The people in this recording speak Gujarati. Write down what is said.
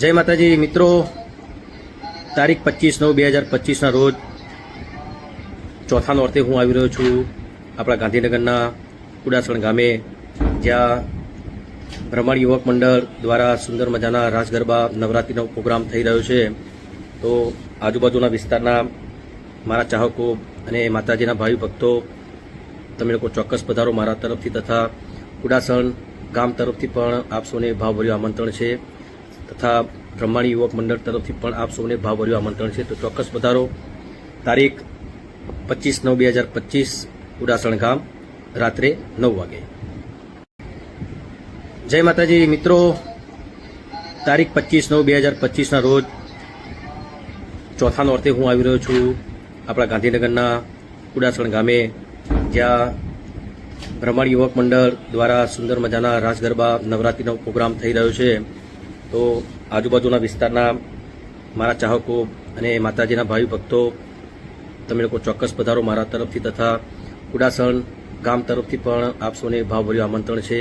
જય માતાજી, મિત્રો. તારીખ પચીસ નવ બે હજાર પચીસના રોજ ચોથા નોરતે હું આવી રહ્યો છું આપણા ગાંધીનગરના કુડાસણ ગામે, જ્યાં બ્રહ્માણ યુવક મંડળ દ્વારા સુંદર મજાના રાસ ગરબા નવરાત્રિનો પ્રોગ્રામ થઈ રહ્યો છે. તો આજુબાજુના વિસ્તારના મારા ચાહકો અને માતાજીના ભાવિ ભક્તો, તમે લોકો ચોક્કસ પધારો મારા તરફથી તથા કુડાસણ ગામ તરફથી પણ આપ સૌને ભાવભર્યું આમંત્રણ છે. તથા બ્રહ્માણી યુવક મંડળ તરફથી પણ આપ સૌને ભાવભર્યું આમંત્રણ છે. તો ચોક્કસ વધારો તારીખ પચીસ નવ બે હજાર પચીસ, ઉડાસણ ગામ, રાત્રે નવ વાગે. જય માતાજી, મિત્રો. તારીખ પચીસ નવ બે હજાર પચીસના રોજ ચોથા અર્થે હું આવી રહ્યો છું આપણા ગાંધીનગરના ઉડાસણ ગામે, જ્યાં બ્રહ્માણ યુવક મંડળ દ્વારા સુંદર મજાના રાસ ગરબા નવરાત્રિનો પ્રોગ્રામ થઈ રહ્યો છે. તો આજુબાજુના વિસ્તારના મારા ચાહકો અને માતાજીના ભાવિ ભક્તો, તમે લોકો ચોક્કસ પધારો મારા તરફથી તથા કુડાસણ ગામ તરફથી પણ આપ સૌને ભાવભર્યું આમંત્રણ છે.